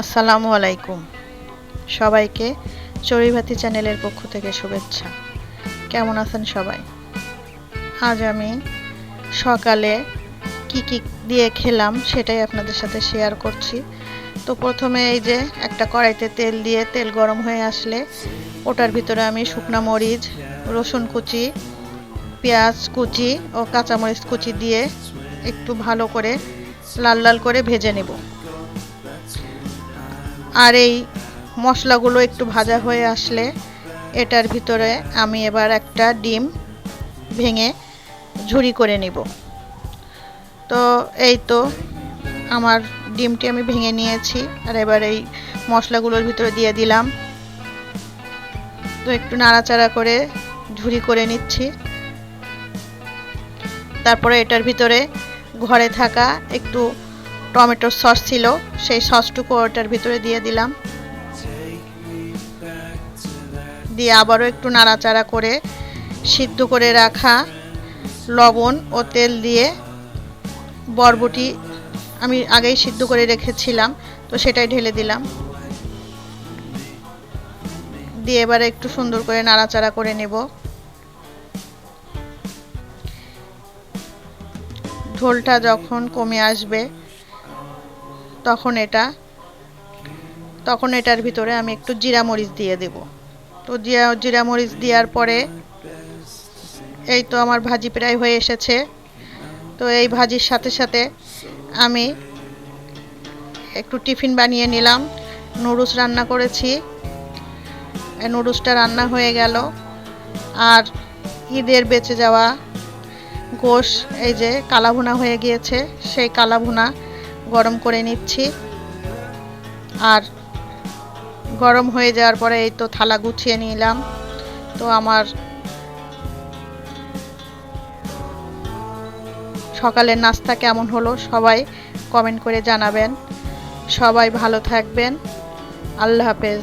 আসসালামু আলাইকুম। সবাইকে চড়ুইভাতি চ্যানেলের পক্ষ থেকে শুভেচ্ছা। কেমন আছেন সবাই? আজ আমি সকালে কি কি দিয়ে খেলাম সেটাই আপনাদের সাথে শেয়ার করছি। তো প্রথমে এই যে একটা কড়াইতে তেল দিয়ে তেল গরম হয়ে আসলে ওটার ভিতরে আমি শুকনো মরিচ, রসুন কুচি, পেঁয়াজ কুচি ও কাঁচামরিচ কুচি দিয়ে একটু ভালো করে লাল লাল করে ভেজে নেব। আর এই মশলাগুলো একটু ভাজা হয়ে আসলে এটার ভিতরে আমি এবার একটা ডিম ভেঙে ঝুরি করে নিব। তো এই তো আমার ডিমটি আমি ভেঙে নিয়েছি আর এবার এই মশলাগুলোর ভিতরে দিয়ে দিলাম। তো একটু নাড়াচাড়া করে ঝুরি করে নিচ্ছি। তারপরে এটার ভিতরে ঘরে থাকা একটু টমেটোর সস ছিল, সেই সসটুকু ওটার ভিতরে দিয়ে দিলাম। দিয়ে আবারও একটু নাড়াচাড়া করে সিদ্ধ করে রাখা লবণ ও তেল দিয়ে বরবটি আমি আগেই সিদ্ধ করে রেখেছিলাম, তো সেটাই ঢেলে দিলাম। দিয়ে এবারে একটু সুন্দর করে নাড়াচাড়া করে নেব। ঝোলটা যখন কমে আসবে তখন এটা, তখন এটার ভিতরে আমি একটু জিরা মরিচ দিয়ে দেব। তো জিরা জিরা মরিচ দেওয়ার পরে এই তো আমার ভাজি প্রায় হয়ে এসেছে। তো এই ভাজির সাথে সাথে আমি একটু টিফিন বানিয়ে নিলাম। নুডলস রান্না করেছি। নুডলসটা রান্না হয়ে গেল। আর ঈদের বেঁচে যাওয়া গোশ, এই যে কালাভুনা হয়ে গিয়েছে, সেই কালাভুনা গরম করে নিচ্ছি। আর গরম হয়ে যাওয়ার পরে এই তো থালা গুছিয়ে নিলাম। তো আমার সকালের নাস্তা কেমন হলো সবাই কমেন্ট করে জানাবেন। সবাই ভালো থাকবেন। আল্লাহ হাফেজ।